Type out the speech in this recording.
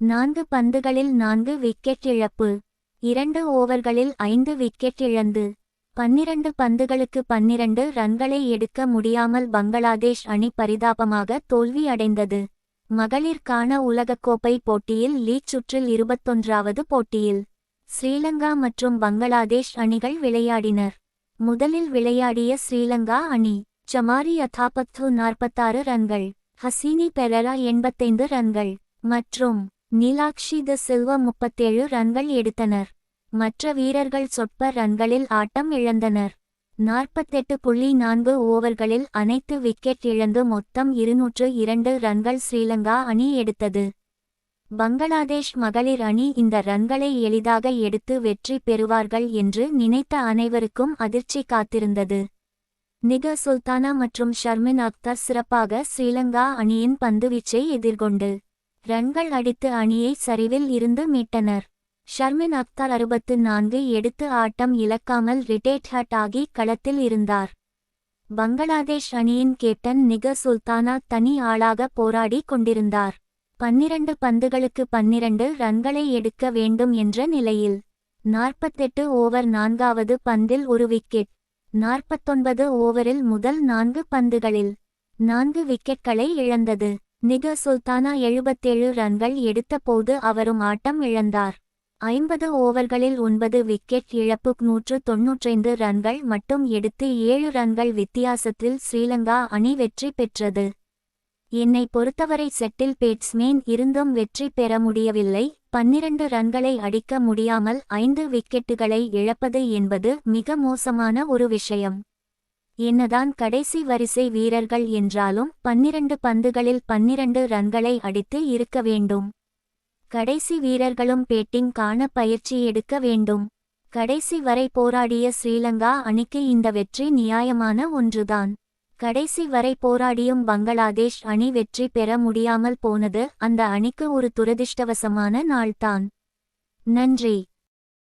நான்கு பந்துகளில் நான்கு விக்கெட் இழப்பு. இரண்டு ஓவர்களில் ஐந்து விக்கெட் இழந்து. பன்னிரண்டு பந்துகளுக்கு பன்னிரண்டு ரன்களை எடுக்க முடியாமல் பங்களாதேஷ் அணி பரிதாபமாக தோல்வி அடைந்தது மகளிர்கான உலகக்கோப்பை போட்டியில் லீக் சுற்றில் இருபத்தொன்றாவது போட்டியில். ஸ்ரீலங்கா மற்றும் பங்களாதேஷ் அணிகள் விளையாடினர். முதலில் விளையாடிய ஸ்ரீலங்கா அணி ஜமாரி அதாபத்து நாற்பத்தாறு ரன்கள் ஹசீனி பெரரா எண்பத்தைந்து ரன்கள் மற்றும் நீலாக்ஷி த செல்வ முப்பத்தேழு ரன்கள் எடுத்தனர். மற்ற வீரர்கள் சொற்ப ரன்களில் ஆட்டம் இழந்தனர். நாற்பத்தெட்டு புள்ளி நான்கு ஓவர்களில் அனைத்து விக்கெட் இழந்து மொத்தம் இருநூற்று இரண்டு ரன்கள் ஸ்ரீலங்கா அணி எடுத்தது. பங்களாதேஷ் மகளிர் அணி இந்த ரன்களை எளிதாக எடுத்து வெற்றி பெறுவார்கள் என்று நினைத்த அனைவருக்கும் அதிர்ச்சி காத்திருந்தது. நிக சுல்தானா மற்றும் ஷர்மின் அக்தர் சிறப்பாக ஸ்ரீலங்கா அணியின் பந்துவீச்சை எதிர்கொண்டு ரன்கள் அடித்து அணியை சரிவில் இருந்து மீட்டனர். ஷர்மின் அக்தர் அறுபத்து நான்கு எடுத்து ஆட்டம் இழக்காமல் ரிட்டேட் ஹட் ஆகி களத்தில் இருந்தார். பங்களாதேஷ் அணியின் கேப்டன் நிக சுல்தானா தனி ஆளாக போராடி கொண்டிருந்தார். பன்னிரண்டு பந்துகளுக்கு பன்னிரண்டு ரன்களை எடுக்க வேண்டும் என்ற நிலையில் நாற்பத்தெட்டு ஓவர் நான்காவது பந்தில் ஒரு விக்கெட் நாற்பத்தொன்பது ஓவரில் முதல் நான்கு பந்துகளில் நான்கு விக்கெட்களை இழந்தது. நிக சுல்தானா எழுபத்தேழு ரன்கள் எடுத்தபோது அவரும் ஆட்டம் இழந்தார். ஐம்பது ஓவர்களில் ஒன்பது விக்கெட் இழப்பு நூற்று தொன்னூற்றைந்து ரன்கள் மட்டும் எடுத்து ஏழு ரன்கள் வித்தியாசத்தில் ஸ்ரீலங்கா அணி வெற்றி பெற்றது. என்னை பொறுத்தவரை செட்டில் பேட்ஸ்மேன் இருந்தும் வெற்றி பெற முடியவில்லை. பன்னிரண்டு ரன்களை அடிக்க முடியாமல் ஐந்து விக்கெட்டுகளை இழப்பது என்பது மிக மோசமான ஒரு விஷயம். என்னதான் கடைசி வரிசை வீரர்கள் என்றாலும் பன்னிரண்டு பந்துகளில் பன்னிரண்டு ரன்களை அடித்து இருக்க வேண்டும். கடைசி வீரர்களும் பேட்டிங் காண பயிற்சி எடுக்க வேண்டும். கடைசி வரை போராடிய ஸ்ரீலங்கா அணிக்கு இந்த வெற்றி நியாயமான ஒன்றுதான். கடைசி வரை போராடியும் பங்களாதேஷ் அணி வெற்றி பெற முடியாமல் போனது அந்த அணிக்கு ஒரு துரதிர்ஷ்டவசமான நாள்தான். நன்றி.